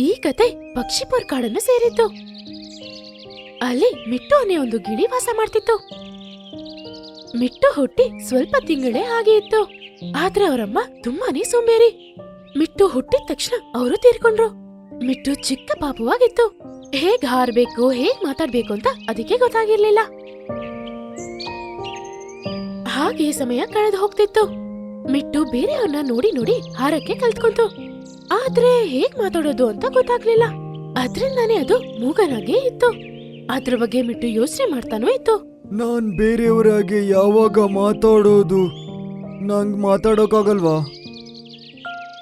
ಈ ಕತೆ ಪಕ್ಷಿಪುರ್ ಕಾಡನ್ನು ಸೇರಿತ್ತು. ಅಲ್ಲಿ ಮಿಟ್ಟು ಅನ್ನೋ ಒಂದು ಗಿಳಿ ವಾಸ ಮಾಡ್ತಿತ್ತು. ಮಿಟ್ಟು ಹುಟ್ಟಿ ಸ್ವಲ್ಪ ತಿಂಗಳೇ ಹಾಗೆ ಇತ್ತು. ಆದ್ರೆ ಅವರಮ್ಮ ತುಂಬಾನೇ ಸೋಂಬೇರಿ. ಮಿಟ್ಟು ಹುಟ್ಟಿದ ತಕ್ಷಣ ಅವರು ತೀರ್ಕೊಂಡ್ರು. ಮಿಟ್ಟು ಚಿಕ್ಕ ಪಾಪವಾಗಿತ್ತು. ಹೇಗ್ ಹಾರ್ಬೇಕು, ಹೇಗ್ ಮಾತಾಡ್ಬೇಕು ಅಂತ ಅದಕ್ಕೆ ಗೊತ್ತಾಗಿರ್ಲಿಲ್ಲ. ಹಾಗೆ ಸಮಯ ಕಳೆದು ಹೋಗ್ತಿತ್ತು. ಮಿಟ್ಟು ಬೇರೆಯವ್ರನ್ನ ನೋಡಿ ನೋಡಿ ಹಾರಕ್ಕೆ ಕಲ್ತ್ಕೊಂತು. ಆದ್ರೆ ಹೇಗ್ ಮಾತಾಡೋದು ಅಂತ ಗೊತ್ತಾಗ್ಲಿಲ್ಲ. ಅದ್ರಿಂದಾನೇ ಅದು ಮೂಗನಾಗೆ ಇತ್ತು. ಅದ್ರ ಬಗ್ಗೆ ಮಿಟ್ಟು ಯೋಚನೆ ಮಾಡ್ತಾನೂ ಇತ್ತು. ನಾನ್ ಬೇರೆಯವರಾಗೆ ಯಾವಾಗ ಮಾತಾಡೋದು? ನಂಗ್ ಮಾತಾಡೋಕಾಗಲ್ವಾ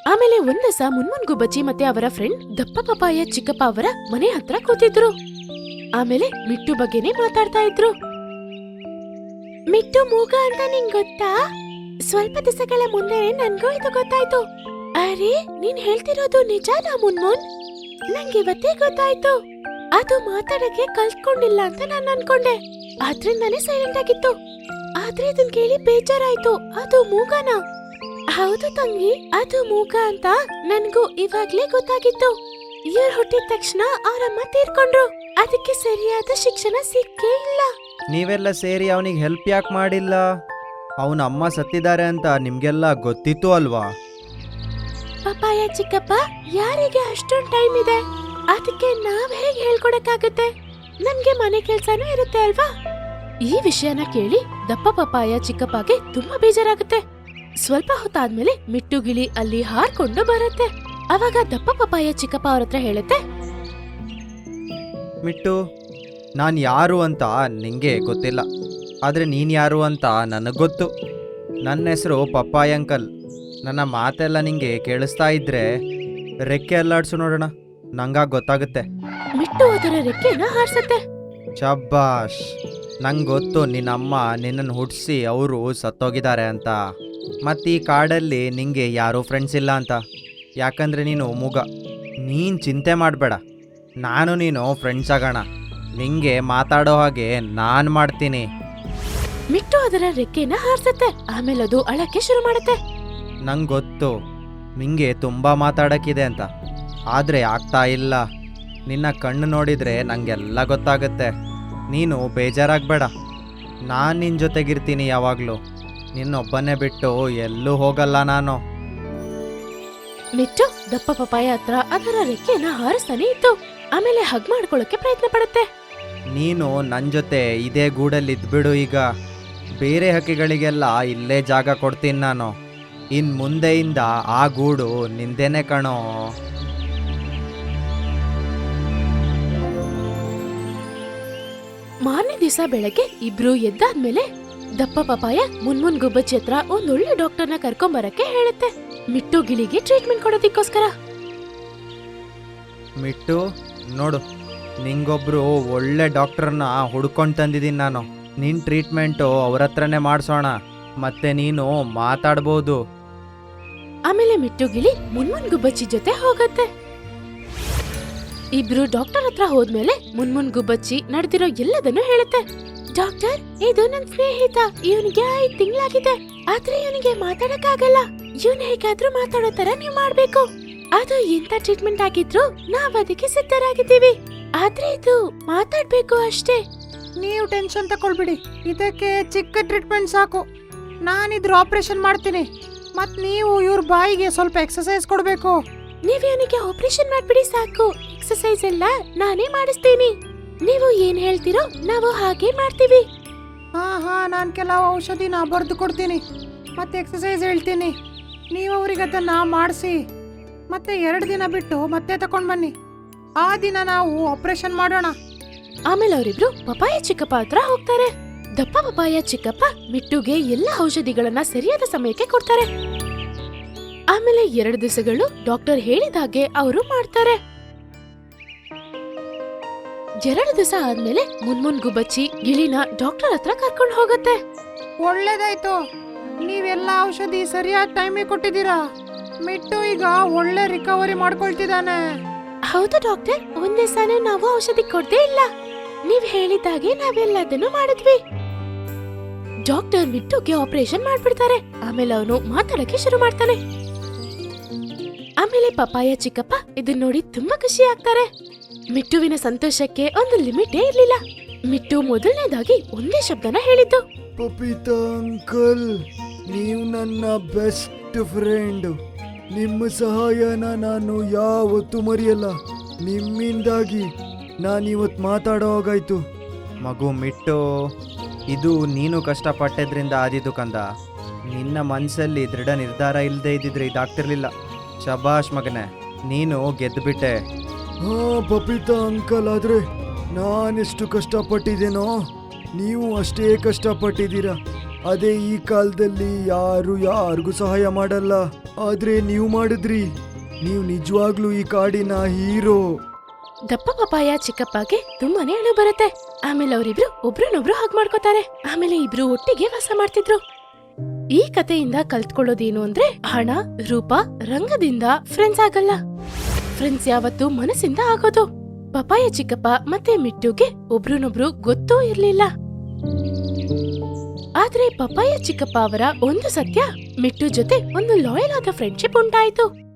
ಆಮೇಲೆ ಒಂದಸ ಮುನ್ಮುನ್ ಗುಬ್ಬಚ್ಚಿ ಮತ್ತೆ ಅವರ ಫ್ರೆಂಡ್ ದಪ್ಪ ಪಪ್ಪಾಯ ಚಿಕ್ಕಪ್ಪ ಅವರ ಮನೆ ಹತ್ರ ಕೂತಿದ್ರು. ಆಮೇಲೆ ಮಿಟ್ಟು ಬಗ್ಗೆನೇ ಮಾತಾಡ್ತಾ ಇದ್ರು. ಮಿಟ್ಟು ಮೂಗ ಅಂತ ನಿಂಗ್ ಗೊತ್ತಾ? ಸ್ವಲ್ಪ ದಿವಸಗಳ ಮುಂದೆ ನನ್ಗೂ ಇದು ಗೊತ್ತಾಯ್ತು. ಅರೆ, ನೀನ್ ಹೇಳ್ತಿರೋದು ನಿಜಾನಾ ಮುನ್ಮುನ್? ನಂಗೆ ಇವತ್ತೇ ಗೊತ್ತಾಯ್ತು. ಅದು ಮಾತಾಡಕ್ಕೆ ಕಲ್ತ್ಕೊಂಡಿಲ್ಲ ಅಂತ ನಾನು ಅನ್ಕೊಂಡೆ. ಅದ್ರಿಂದಾನೇ ಸೈಲೆಂಟ್ ಆಗಿತ್ತು. ಆದ್ರೆ ಇದನ್ ಕೇಳಿ ಬೇಜಾರಾಯ್ತು. ಅದು ಮೂಗನ? ಹೌದು ತಂಗಿ, ಅದು ಮೂಗ ಅಂತ ನನ್ಗೂ ಇವಾಗ್ಲೇ ಗೊತ್ತಾಗಿತ್ತು. ಇವ್ರು ಹುಟ್ಟಿದ ತಕ್ಷಣ ಅವರಮ್ಮ ತೀರ್ಕೊಂಡ್ರು. ಅದಕ್ಕೆ ಸರಿಯಾದ ಶಿಕ್ಷಣ ಸಿಕ್ಕೇ ಇಲ್ಲ. ನೀವೆಲ್ಲ ಸೇರಿ ಅವನಿಗೆ ಹೆಲ್ಪ್ ಯಾಕೆ ಮಾಡಿಲ್ಲ? ಅವನ ಅಮ್ಮ ಸತ್ತಿದ್ದಾರೆ ಅಂತ ನಿಮ್ಗೆಲ್ಲ ಗೊತ್ತಿತ್ತು ಅಲ್ವಾ? ಪಪಾಯ ಚಿಕ್ಕಪ್ಪ, ಯಾರಿಗೆ ಅಷ್ಟೊಂದು ಟೈಮ್ ಇದೆ? ಅದಕ್ಕೆ ನಾವ್ ಹೇಗೆ ಹೇಳ್ಕೊಡಕ್ಕಾಗುತ್ತೆ? ನಮ್ಗೆ ಮನೆ ಕೆಲ್ಸನೂ ಇರುತ್ತೆ ಅಲ್ವಾ? ಈ ವಿಷಯನ ಕೇಳಿ ದಪ್ಪ ಪಪ್ಪಾಯ ಚಿಕ್ಕಪ್ಪಗೆ ತುಂಬಾ ಬೇಜಾರಾಗುತ್ತೆ. ಸ್ವಲ್ಪ ಹೊತ್ತಾದ್ಮೇಲೆ ಮಿಟ್ಟು ಗಿಳಿ ಅಲ್ಲಿ ಹಾರ್ಕೊಂಡು ಬರುತ್ತೆ. ಅವಾಗ ದಪ್ಪ ಪಪ್ಪಾಯ ಚಿಕ್ಕಪ್ಪ ಅವ್ರ ಹತ್ರ ಹೇಳುತ್ತೆ, ಮಿಟ್ಟು, ನಾನು ಯಾರು ಅಂತ ನಿಂಗೆ ಗೊತ್ತಿಲ್ಲ. ಆದರೆ ನೀನು ಯಾರು ಅಂತ ನನಗೆ ಗೊತ್ತು. ನನ್ನ ಹೆಸರು ಪಪ್ಪಾಯ್ ಅಂಕಲ್. ನನ್ನ ಮಾತೆಲ್ಲ ನಿಂಗೆ ಕೇಳಿಸ್ತಾ ಇದ್ರೆ ರೆಕ್ಕೆ ಅಲ್ಲಾಡ್ಸು ನೋಡೋಣ. ನಂಗ ಗೊತ್ತಾಗುತ್ತೆ. ಮಿಟ್ಟು ಅದರ ರೆಕ್ಕೆನ ಹಾರ್ಸತ್ತೆ. ಶಬ್ಬಾಶ್ ನಂಗೆ ಗೊತ್ತು ನಿನ್ನಮ್ಮ ನಿನ್ನನ್ನು ಹುಟ್ಟಿಸಿ ಅವರು ಸತ್ತೋಗಿದ್ದಾರೆ ಅಂತ. ಮತ್ತು ಈ ಕಾಡಲ್ಲಿ ನಿಂಗೆ ಯಾರೂ ಫ್ರೆಂಡ್ಸ್ ಇಲ್ಲ ಅಂತ. ಯಾಕಂದರೆ ನೀನು ಮುಗ. ನೀನು ಚಿಂತೆ ಮಾಡಬೇಡ. ನಾನು ನೀನು ಫ್ರೆಂಡ್ಸ್ ಆಗೋಣ. ನಿಂಗೆ ಮಾತಾಡೋ ಹಾಗೆ ನಾನು ಮಾಡ್ತೀನಿ. ಮಿಟ್ಟು ಅದರ ರೆಕ್ಕೆನ ಹಾರ್ಸತ್ತೆ. ಆಮೇಲೆ ಅದು ಅಳಕ್ಕೆ ಶುರು ಮಾಡುತ್ತೆ. ನಂಗೆ ಗೊತ್ತು ನಿಂಗೆ ತುಂಬ ಮಾತಾಡೋಕ್ಕಿದೆ ಅಂತ. ಆದರೆ ಆಗ್ತಾ ಇಲ್ಲ. ನಿನ್ನ ಕಣ್ಣು ನೋಡಿದರೆ ನನಗೆಲ್ಲ ಗೊತ್ತಾಗುತ್ತೆ. ನೀನು ಬೇಜಾರಾಗಬೇಡ. ನಾನು ನಿನ್ನ ಜೊತೆಗಿರ್ತೀನಿ ಯಾವಾಗಲೂ. ನಿನ್ನೊಬ್ಬನೇ ಬಿಟ್ಟು ಎಲ್ಲೂ ಹೋಗಲ್ಲ ನಾನು. ಮಿಟ್ಟು ದಪ್ಪ ಪಪಾಯ ಹತ್ರ ಅದರ ರೆಕ್ಕೆನ ಹಾರಿಸ್ತಾನೆ ಇತ್ತು. ಆಮೇಲೆ ಹಗ್ ಮಾಡ್ಕೊಳ್ಳೋಕೆ ಪ್ರಯತ್ನ ಪಡುತ್ತೆ. ನೀನು ನನ್ನ ಜೊತೆ ಇದೇ ಗೂಡಲ್ಲಿ ಇದ್ಬಿಡು ಈಗ. ಬೇರೆ ಹಕ್ಕಿಗಳಿಗೆಲ್ಲ ಇಲ್ಲೇ ಜಾಗ ಕೊಡ್ತೀನಿ ನಾನು. ಇನ್ನು ಮುಂದೆಯಿಂದ ಆ ಗೂಡು ನಿಂದೇನೆ ಕಣೋ. ಮಾರನೇ ದಿವಸ ಬೆಳಗ್ಗೆ ಇಬ್ರು ಎದ್ದಾದ್ಮೇಲೆ ದಪ್ಪ ಪಪಾಯ ಮುನ್ಮುನ್ ಗುಬ್ಬಚ್ಚಿ ಹತ್ರ ಒಂದೊಳ್ಳೆ ಡಾಕ್ಟರ್ನ ಕರ್ಕೊಂಬರಕ್ಕೆ ಹೇಳುತ್ತೆ. ಮಿಟ್ಟು ಗಿಳಿಗೆ ಟ್ರೀಟ್ಮೆಂಟ್ ಕೊಡೋದಿಕ್ಕೋಸ್ಕರ. ಮಿಟ್ಟು ನೋಡು ನಿಂಗೊಬ್ರು ಒಳ್ಳೆ ಡಾಕ್ಟರ್ನ ಹುಡ್ಕೊಂಡು ತಂದಿದ್ದೀನಿ ನಾನು. ನಿನ್ನ ಟ್ರೀಟ್ಮೆಂಟು ಅವ್ರ ಹತ್ರನೇ ಮಾಡಿಸೋಣ. ಮತ್ತೆ ನೀನು ಮಾತಾಡ್ಬೋದು. ಆಮೇಲೆ ಮಿಟ್ಟು ಗಿಳಿ ಮುನ್ಮುನ್ ಗುಬ್ಬಚ್ಚಿ ಜೊತೆ ಹೋಗತ್ತೆ. ಇಬ್ರು ಡಾಕ್ಟರ್ ಹತ್ರ ಹೋದ್ಮೇಲೆ ಮುನ್ಮುನ್ ಗುಬ್ಬಚ್ಚಿ ನಡೆದಿರೋ ಎಲ್ಲದನ್ನು ಹೇಳುತ್ತೆ. ಡಾಕ್ಟರ್, ಇದು ನನ್ ಸ್ನೇಹಿತ. ಇವನಿಗೆ ಐದ್ ತಿಂಗಳಾಗಿದೆ. ಆದ್ರೆ ಇವನಿಗೆ ಮಾತಾಡಕ್ಕಾಗಲ್ಲ. ಇವನ್ ಹೇಗಾದ್ರೂ ಮಾತಾಡೋ ತರ ನೀವ್ ಮಾಡ್ಬೇಕು. ಅದು ಎಂತ ಟ್ರೀಟ್ಮೆಂಟ್ ಆಗಿದ್ರು ನಾವ್ ಅದಕ್ಕೆ ಸಿದ್ಧರಾಗಿದ್ದೀವಿ. ಆದ್ರೆ ಇದು ಮಾತಾಡ್ಬೇಕು ಅಷ್ಟೇ. ನೀವು ಟೆನ್ಷನ್ ತಕೊಳ್ಬಿಡಿ. ಇದಕ್ಕೆ ಚಿಕ್ಕ ಟ್ರೀಟ್ಮೆಂಟ್ ಸಾಕು. ನಾನಿದ್ರ ಆಪರೇಷನ್ ಮಾಡ್ತೀನಿ. ಮತ್ ನೀವು ಇವ್ರ ಬಾಯಿಗೆ ಸ್ವಲ್ಪ ಎಕ್ಸಸೈಸ್ ಕೊಡಬೇಕು. ನೀವು ಏನಕ್ಕೆ ಆಪರೇಷನ್ ಮಾಡ್ಬಿಡಿ ಸಾಕು. ಎಕ್ಸರ್ಸೈಸ್ ಎಲ್ಲ ನಾನೇ ಮಾಡಿಸ್ತೀನಿ. ನೀವು ಏನ್ ಹೇಳ್ತೀರೋ ನಾವು ಹಾಗೆ ಮಾಡ್ತೀವಿ. ಹಾ ಹಾ ನಾನು ಕೆಲವು ಔಷಧಿನ ಬರೆದು ಕೊಡ್ತೀನಿ. ಮತ್ತೆ ಎಕ್ಸಸೈಸ್ ಹೇಳ್ತೀನಿ. ನೀವು ಅವ್ರಿಗೆ ಅದನ್ನ ಮಾಡಿಸಿ. ಮತ್ತೆ ಎರಡು ದಿನ ಬಿಟ್ಟು ಮತ್ತೆ ತಕೊಂಡ್ ಬನ್ನಿ. ಆ ದಿನ ನಾವು ಆಪರೇಷನ್ ಮಾಡೋಣ. ಆಮೇಲೆ ಅವರಿಬ್ರು ಪಪಾಯ ಚಿಕ್ಕಪ್ಪ ಹತ್ರ ಹೋಗ್ತಾರೆ. ದಪ್ಪ ಪಪಾಯ ಚಿಕ್ಕಪ್ಪ ಮಿಟ್ಟುಗೆ ಎಲ್ಲ ಔಷಧಿಗಳನ್ನ ಸರಿಯಾದ ಸಮಯಕ್ಕೆ ಕೊಡ್ತಾರೆ. ಆಮೇಲೆ ಎರಡು ದಿವಸಗಳು ಡಾಕ್ಟರ್ ಹೇಳಿದಾಗೆ ಅವರು ಮಾಡ್ತಾರೆ. ಎರಡು ದಿವಸ ಆದ್ಮೇಲೆ ಮುನ್ಮುನ್ ಗುಬ್ಬಚ್ಚಿ ಗಿಳಿನ ಡಾಕ್ಟರ್ ಹತ್ರ ಕರ್ಕೊಂಡು ಹೋಗತ್ತೆ. ಒಳ್ಳೇದಾಯ್ತು. ನೀವೆಲ್ಲ ಔಷಧಿ ಸರಿಯಾದ ಟೈಮಿಗೆ ಕೊಟ್ಟಿದ್ದೀರಾ? ಮಿಟ್ಟು ಈಗ ಒಳ್ಳೆ ರಿಕವರಿ ಮಾಡ್ಕೊಳ್ತಿದ್ದಾನೆ. ಹೌದು ಡಾಕ್ಟರ್ ಒಂದೇ ಸಾನೆ ನಾವು ಔಷಧಿ ಕೊಡ್ದೇ ಇಲ್ಲ. ನೀವ್ ಹೇಳಿದಾಗೆ ನಾವೆಲ್ಲದನ್ನು ಮಾಡಿದ್ವಿ. ಡಾಕ್ಟರ್ ಮಿಟ್ಟುಗೆ ಆಪರೇಷನ್ ಮಾಡ್ಬಿಡ್ತಾರೆ. ಆಮೇಲೆ ಅವನು ಮಾತಾಡಕ್ಕೆ ಶುರು ಮಾಡ್ತಾನೆ. ಆಮೇಲೆ ಪಪ್ಪಾಯ, ಚಿಕ್ಕಪ್ಪ ಇದನ್ನ ನೋಡಿ ತುಂಬಾ ಖುಷಿ ಆಗ್ತಾರೆ. ಮಿಟ್ಟುವಿನ ಸಂತೋಷಕ್ಕೆ ಒಂದು ಲಿಮಿಟೇ ಇರ್ಲಿಲ್ಲ. ಮಿಟ್ಟು ಮೊದಲನೇದಾಗಿ ಒಂದೇ ಶಬ್ದನ ಹೇಳಿದ್ದು. ಪಪಿತಾ, ಅಂಕಲ್, ನೀವು ನನ್ನ ಬೆಸ್ಟ್ ಫ್ರೆಂಡ್. ನಿಮ್ಮ ಸಹಾಯನ ನಾನು ಯಾವತ್ತೂ ಮರೆಯಲ್ಲ. ನಿಮ್ಮಿಂದಾಗಿ ನಾನಿವತ್ತು ಮಾತಾಡೋ ಹಾಗಾಯ್ತು. ಮಗು ಮಿಟ್ಟು ಇದು ನೀನು ಕಷ್ಟಪಟ್ಟಿದ್ರಿಂದ ಆದಿದ್ದು ಕಂದ. ನಿನ್ನ ಮನಸ್ಸಲ್ಲಿ ದೃಢ ನಿರ್ಧಾರ ಇಲ್ಲದೆ ಇದ್ದಿದ್ರೆ ಇದಾಗ್ತಿರ್ಲಿಲ್ಲ. ಶಬಾಷ್ ಮಗನೇ ನೀನು ಗೆದ್ದುಬಿಟ್ಟೆ ಹಾ ಪಪಿತಾ ಅಂಕಲ್ ಆದ್ರೆ ನಾನೆಷ್ಟು ಕಷ್ಟಪಟ್ಟಿದ್ದೇನೋ? ನೀವು ಅಷ್ಟೇ ಕಷ್ಟಪಟ್ಟಿದ್ದೀರಾ? ಅದೇ ಈ ಕಾಲದಲ್ಲಿ ಯಾರು ಯಾರಿಗೂ ಸಹಾಯ ಮಾಡಲ್ಲ. ಆದ್ರೆ ನೀವು ಮಾಡಿದ್ರಿ. ನೀವು ನಿಜವಾಗ್ಲೂ ಈ ಕಾಡಿನ ಹೀರೋ. ದಪ್ಪ ಪಪಾಯ ಚಿಕ್ಕಪ್ಪಗೆ ತುಂಬಾನೇ ಅಳು ಬರುತ್ತೆ. ಆಮೇಲೆ ಅವರಿಬ್ರು ಒಬ್ರನ್ನೊಬ್ರು ಹಾಗೆ ಮಾಡ್ಕೋತಾರೆ. ಆಮೇಲೆ ಇಬ್ರು ಒಟ್ಟಿಗೆ ವಾಸ ಮಾಡ್ತಿದ್ರು. ಈ ಕಥೆಯಿಂದ ಕಲ್ತ್ಕೊಳ್ಳೋದೇನು ಅಂದ್ರೆ ಹಣ, ರೂಪ, ರಂಗದಿಂದ ಫ್ರೆಂಡ್ಸ್ ಆಗಲ್ಲ. ಫ್ರೆಂಡ್ಸ್ ಯಾವತ್ತು ಮನಸ್ಸಿಂದ ಆಗೋದು. ಪಪಾಯ ಚಿಕ್ಕಪ್ಪ ಮತ್ತೆ ಮಿಟ್ಟುಗೆ ಒಬ್ರನ್ನೊಬ್ರು ಗೊತ್ತೂ ಇರ್ಲಿಲ್ಲ. ಆದ್ರೆ ಪಪಾಯ ಚಿಕ್ಕಪ್ಪ ಅವರ ಒಂದು ಸತ್ಯ, ಮಿಟ್ಟು ಜೊತೆ ಒಂದು ಲಾಯಲ್ ಆದ ಫ್ರೆಂಡ್ಶಿಪ್ ಉಂಟಾಯ್ತು.